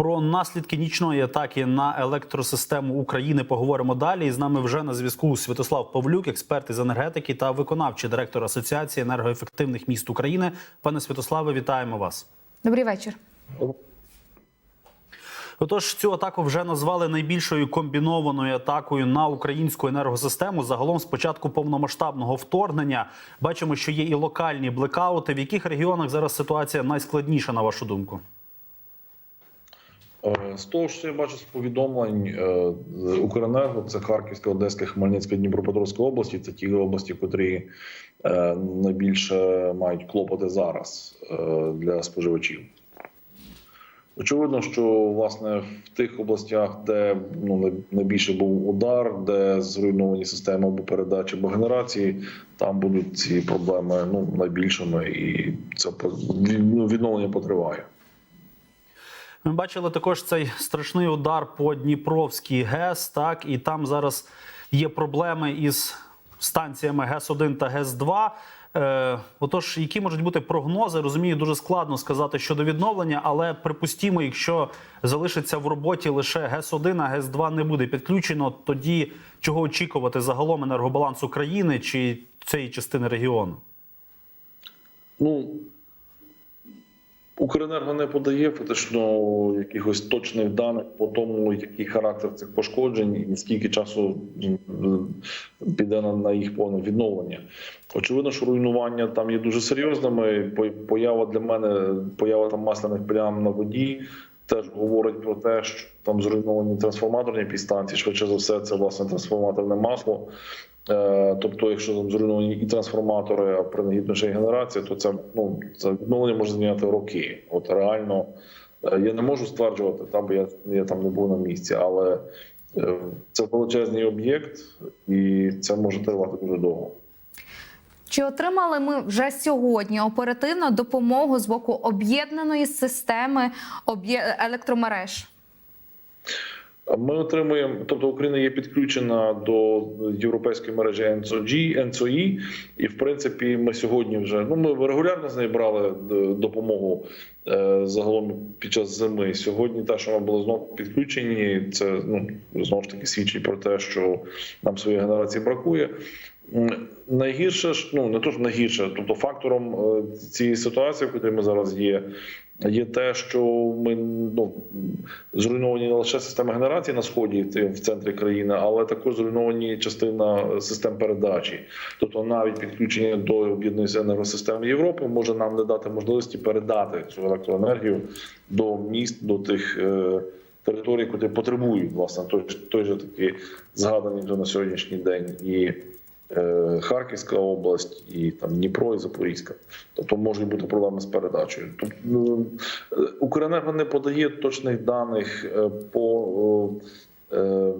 Про наслідки нічної атаки на електросистему України поговоримо далі. І з нами вже на зв'язку Святослав Павлюк, експерт із енергетики та виконавчий директор Асоціації енергоефективних міст України. Пане Святославе, вітаємо вас. Добрий вечір. Отож, цю атаку вже назвали найбільшою комбінованою атакою на українську енергосистему. Загалом з початку повномасштабного вторгнення бачимо, що є і локальні блекаути. В яких регіонах зараз ситуація найскладніша, на вашу думку? Е, З того, що я бачу з повідомлень е, Укренерго, це Харківська, Одеська, Хмельницька, Дніпропетровська області. Це ті області, котрі е, найбільше мають клопоти зараз для споживачів. Очевидно, що власне в тих областях, де ну найбільше був удар, де зруйновані системи або передачі або генерації, там будуть ці проблеми ну найбільшими, і це ну, відновлення потриває. Ми бачили також цей страшний удар по Дніпровській ГЕС. Так і там зараз є проблеми із станціями ГЕС 1 та ГЕС 2 Е, отож, які можуть бути прогнози? Розумію, дуже складно сказати щодо відновлення, але припустімо, якщо залишиться в роботі лише ГЕС 1 а ГЕС 2 не буде підключено, тоді чого очікувати загалом енергобалансу країни чи цієї частини регіону? Ну Укренерго не подає фактично якихось точних даних по тому, який характер цих пошкоджень і скільки часу піде на, їх повне відновлення. Очевидно, що руйнування там є дуже серйозними. Поява для мене, поява там масляних плям на воді. Теж говорить про те, що там зруйновані трансформаторні підстанції. Швидше за все, це власне трансформаторне масло. Е, Тобто, якщо там зруйновані і трансформатори, а принагідно ще й генерація, то це ну це відновлення може зайняти роки. От реально е, я не можу стверджувати, там бо я, я там не був на місці, але е, це величезний об'єкт, і це може тривати дуже довго. Чи отримали ми вже сьогодні оперативну допомогу з боку об'єднаної системи електромереж? Ми отримуємо, тобто Україна є підключена до європейської мережі NSOG, NSOE, і в принципі ми сьогодні вже ну ми регулярно з неї брали е, допомогу е, загалом під час зими. Сьогодні те, що ми були знову підключені, це ну знову ж таки свідчить про те, що нам своєї генерації бракує. Найгірше ж ну не то що найгірше, тобто фактором е, цієї ситуації, в якій ми зараз є, є те, що ми ну зруйновані не лише системи генерації на сході в центрі країни, але також зруйновані частина систем передачі. Тобто, навіть підключення до об'єднаної енергосистеми Європи може нам не дати можливості передати цю електроенергію до міст, до тих. е, Територій, які потребують власне той, той же таки згаданий вже на сьогоднішній день і Харківська область, і там Дніпро і Запорізька. Тобто можуть бути проблеми з передачею. Тобто ну, е, Укренерго не подає точних даних е, по. е, е,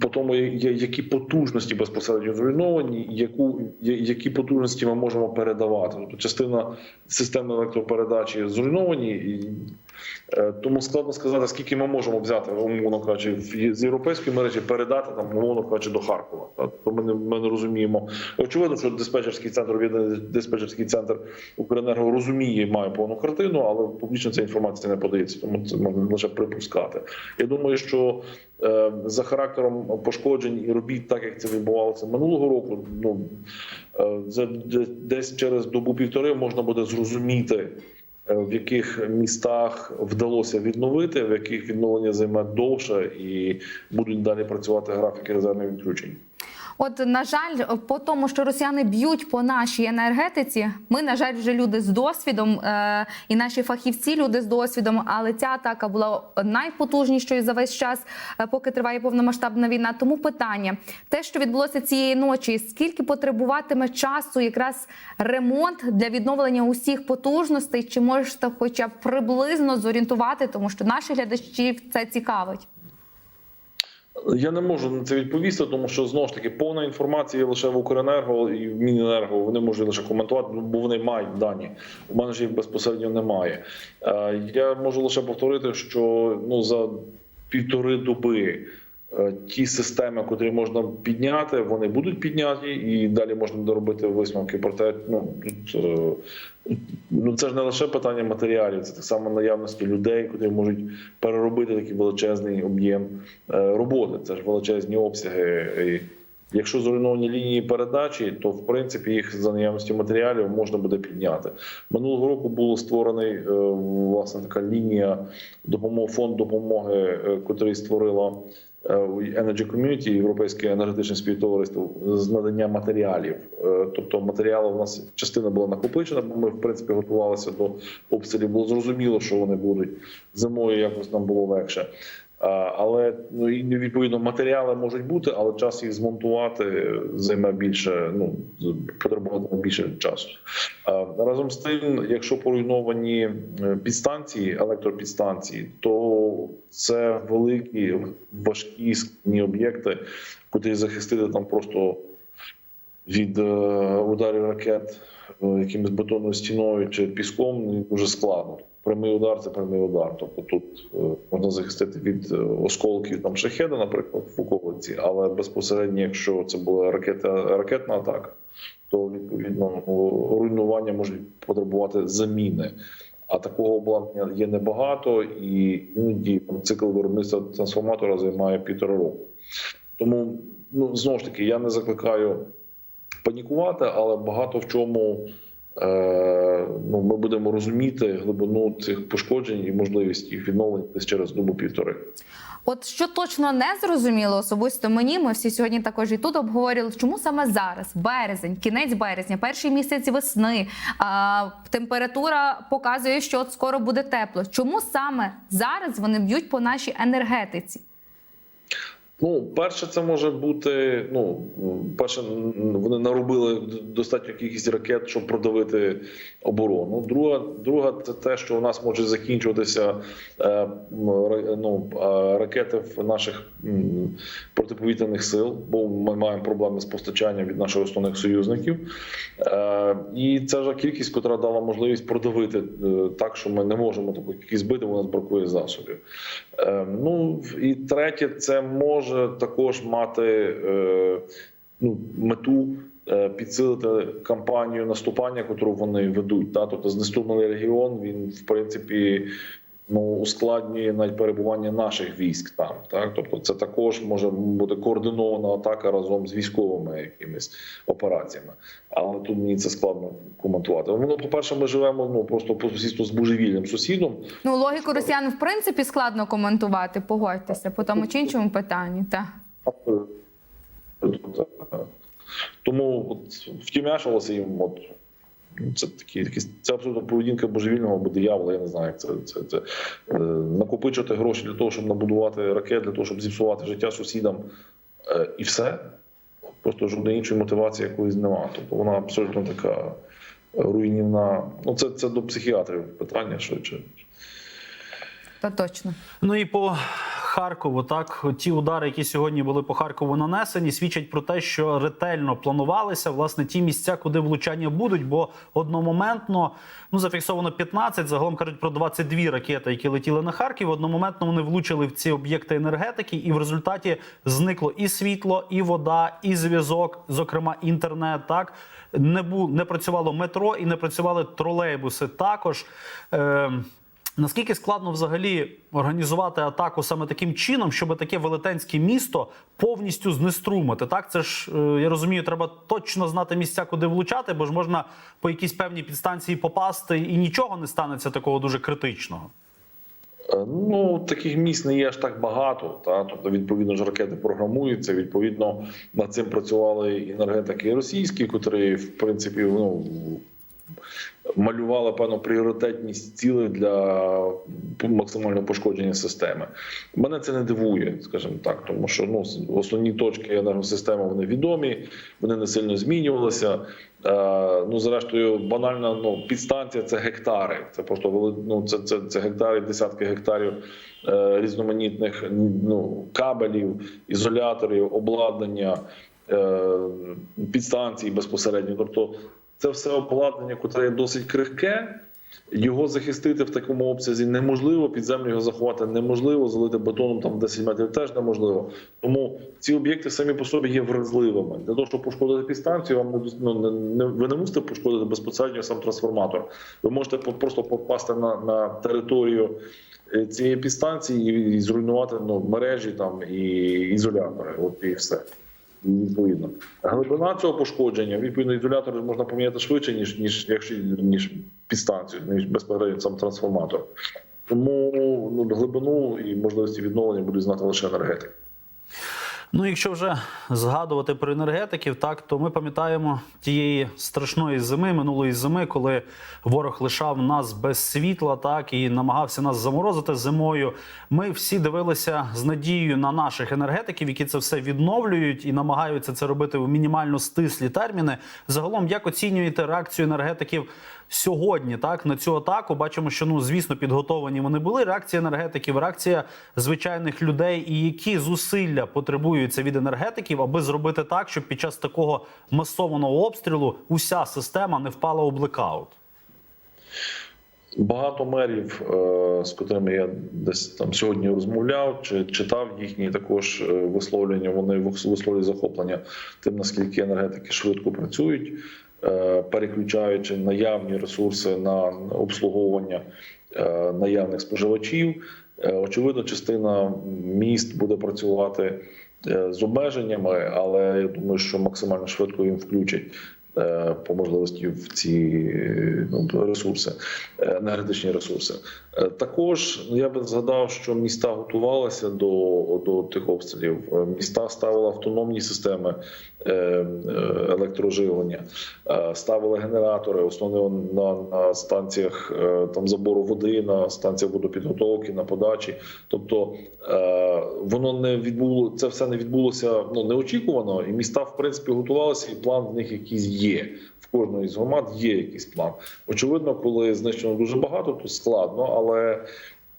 по тому, які потужності безпосередньо зруйновані, яку які потужності ми можемо передавати. Тобто частина системи електропередачі зруйновані, е, тому складно сказати, скільки ми можемо взяти, умовно кажучи, з європейської мережі передати там, умовно кажучи, до Харкова. То ми не, ми не розуміємо. Очевидно, що диспетчерський центр, диспетчерський центр Укренерго розуміє, має повну картину, але публічно ця інформація не подається, тому це можна лише припускати. Я думаю, що е, за характером пошкоджень і робіт, так як це відбувалося минулого року, ну е, за десь через добу півтори можна буде зрозуміти. Е, В яких містах вдалося відновити, в яких відновлення займе довше, і будуть далі працювати графіки резервних відключень. От на жаль, по тому, що росіяни б'ють по нашій енергетиці, ми на жаль вже люди з досвідом, е, і наші фахівці люди з досвідом. Але ця атака була найпотужнішою за весь час, е, поки триває повномасштабна війна. Тому питання: те, що відбулося цієї ночі, скільки потребуватиме часу, якраз ремонт для відновлення усіх потужностей, чи можете, хоча б приблизно зорієнтувати, тому що наших глядачів це цікавить. Я не можу на це відповісти, тому що знову ж таки повна інформація лише в Укренерго і в Міненерго. Вони можуть лише коментувати, ну, бо вони мають дані. У мене ж їх безпосередньо немає. Е, Я можу лише повторити, що ну за півтори доби ті системи, котрі можна підняти, вони будуть підняті, і далі можна доробити висновки. Проте, ну тут е, ну це ж не лише питання матеріалів, це так само наявності людей, котрі можуть переробити такий величезний об'єм е, роботи. Це ж величезні обсяги. І Якщо зруйновані лінії передачі, то в принципі їх за наявності матеріалів можна буде підняти. Минулого року було створений е, власне така лінія допомоги фонд допомоги, е, котрий створила е, Energy Community, Європейське енергетичне співтовариство з надання матеріалів. Е, Тобто матеріали у нас частина була накопичена, бо ми в принципі готувалися до обстрілів. Було зрозуміло, що вони будуть зимою. Якось нам було легше. А, Але ну відповідно матеріали можуть бути, але час їх змонтувати займе більше. Ну потребуватиме більше часу. Разом з тим, якщо поруйновані е, підстанції, електропідстанції, то це великі важкі складні об'єкти, котрі захистити там просто від е, ударів ракет е, якимось бетонною стіною чи піском ну, дуже складно. Прямий удар це прямий удар. Тобто тут е, можна захистити від е, осколків там шахеда, наприклад, в Фуковиці, але безпосередньо, якщо це була ракета, ракетна атака, то відповідно ну, руйнування можуть потребувати заміни. А такого обладнання є небагато, і іноді цикл виробництва трансформатора займає півтора року. Тому ну знову ж таки я не закликаю панікувати, але багато в чому ну, ми будемо розуміти глибину цих пошкоджень і можливість їх відновлення десь через добу півтори. От що точно не зрозуміло особисто мені, ми всі сьогодні також і тут обговорювали, чому саме зараз, березень, кінець березня, перший місяць весни, а, температура показує, що от скоро буде тепло. Чому саме зараз вони б'ють по нашій енергетиці? Ну, перше, це може бути. Ну, перше, вони наробили достатньо кількість ракет, щоб продавити оборону. Друга, друга це те, що у нас може закінчуватися е, ну, е, ракети наших протиповітряних сил, бо ми маємо проблеми з постачанням від наших основних союзників. Е, і це ж кількість, яка дала можливість продавити так, що ми не можемо таку кількість бити, бо у нас бракує засобів. Ну і третє, це може також мати е, ну, мету е, підсилити кампанію наступання, яку вони ведуть. Тобто знеструмлений регіон він в принципі. Ну, ускладнює навіть перебування наших військ там, так тобто, це також може бути координована атака разом з військовими якимись операціями. Але тут мені це складно коментувати. Ну, по-перше, ми живемо ну просто по сусідству з божевільним сусідом, Ну, логіку росіян в принципі складно коментувати, погодьтеся по тому чи іншому питанню. Так. Тому от втім'ячувалося їм. От це такі, такі це абсолютно поведінка божевільного або диявола. Я не знаю, як це, це, це е, накопичувати гроші для того, щоб набудувати ракет, для того, щоб зіпсувати життя сусідам, е, і все. Просто жодної іншої мотивації якоїсь немає. Тобто вона абсолютно така руйнівна. Ну це, це до психіатрів питання швидше. То точно. Ну і по Харкову, так ті удари, які сьогодні були по Харкову нанесені, свідчать про те, що ретельно планувалися власне ті місця, куди влучання будуть. Бо одномоментно ну зафіксовано 15, загалом кажуть про 22 ракети, які летіли на Харків. Одномоментно вони влучили в ці об'єкти енергетики, і в результаті зникло і світло, і вода, і зв'язок, зокрема інтернет. Так не бу не працювало метро і не працювали тролейбуси. Також. Е Наскільки складно взагалі організувати атаку саме таким чином, щоб таке велетенське місто повністю знеструмити? Так, це ж е, я розумію, треба точно знати місця, куди влучати, бо ж можна по якійсь певній підстанції попасти і нічого не станеться такого дуже критичного. Е, Ну, таких місць не є аж так багато. Та? Тобто, відповідно ж, ракети програмуються. Відповідно, над цим працювали і енергетики російські, котрі, в принципі, ну, малювали певну пріоритетність цілей для максимального пошкодження системи. Мене це не дивує, скажімо так, тому що ну, основні точки енергосистеми вони відомі, вони не сильно змінювалися. Е, ну, зрештою, банально ну, підстанція це гектари. Це просто ну, це, це, це гектари, десятки гектарів е, різноманітних ну, кабелів, ізоляторів, обладнання, е, підстанцій безпосередньо. Тобто, це все обладнання, є досить крихке. Його захистити в такому обсязі неможливо, під землю його заховати неможливо, залити бетоном там 10 метрів теж неможливо. Тому ці об'єкти самі по собі є вразливими. Для того, щоб пошкодити підстанцію, вам не, ну, не, ви не мусите пошкодити безпосередньо сам трансформатор. Ви можете просто попасти на, на територію е, цієї підстанції і, і зруйнувати ну, мережі там і ізолятори. От і все. Відповідно, глибина цього пошкодження, відповідно, ізолятор можна поміняти швидше, ніж ніж якщо ніж підстанцію, ніж безпосередньо сам трансформатор. Тому ну, глибину і можливості відновлення будуть знати лише енергетики. Ну, якщо вже згадувати про енергетиків, так то ми пам'ятаємо тієї страшної зими, минулої зими, коли ворог лишав нас без світла, так і намагався нас заморозити зимою. Ми всі дивилися з надією на наших енергетиків, які це все відновлюють і намагаються це робити в мінімально стислі терміни. Загалом, як оцінюєте реакцію енергетиків? Сьогодні так на цю атаку бачимо, що ну звісно підготовані вони були. Реакція енергетиків, реакція звичайних людей, і які зусилля потребуються від енергетиків, аби зробити так, щоб під час такого масованого обстрілу уся система не впала у блекаут. Багато мерів, е, з котрими я десь там сьогодні розмовляв чи читав їхні також е, висловлення. Вони висловлюють захоплення тим, наскільки енергетики швидко працюють, переключаючи наявні ресурси на обслуговування е, наявних споживачів. Е, Очевидно, частина міст буде працювати е, з обмеженнями, але я думаю, що максимально швидко їм включать е, по можливості в ці е, ну, ресурси, е, енергетичні ресурси. Е, Також я би згадав, що міста готувалися до, до тих обстрілів. Е, Міста ставили автономні системи е, е, електроживлення, е, ставили генератори, основно на, на станціях е, там забору води, на станціях водопідготовки, на подачі. Тобто е, воно не відбуло це все не відбулося ну неочікувано, і міста в принципі готувалися, і план в них якийсь є. В кожної з громад є якийсь план. Очевидно, коли знищено дуже багато, то складно, але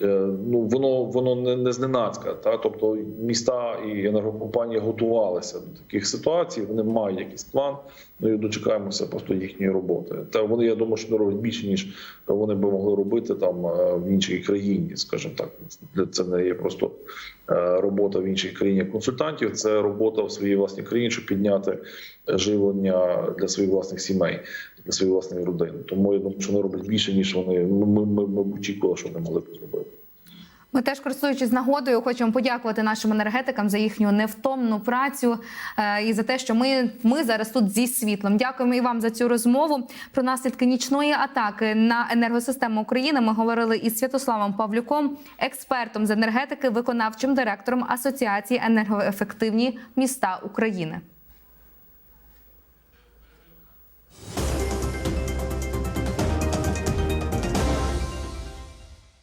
ну воно воно не, не зненацька. Та тобто міста і енергокомпанії готувалися до таких ситуацій. Вони мають якийсь план. Ну і дочекаємося просто їхньої роботи. Та вони я думаю, що не роблять більше ніж вони би могли робити там е, в іншій країні, скажімо так. Це не є просто е, робота в іншій країні консультантів. Це робота в своїй власній країні, щоб підняти живлення для своїх власних сімей, своєї власної родини. Тому я думаю, що вони роблять більше ніж вони ми, ми, ми, очікували, що вони могли б зробити. Ми теж користуючись нагодою, хочемо подякувати нашим енергетикам за їхню невтомну працю е, і за те, що ми, ми зараз тут зі світлом. Дякуємо і вам за цю розмову. Про наслідки нічної атаки на енергосистему України. Ми говорили із Святославом Павлюком, експертом з енергетики, виконавчим директором Асоціації енергоефективні міста України.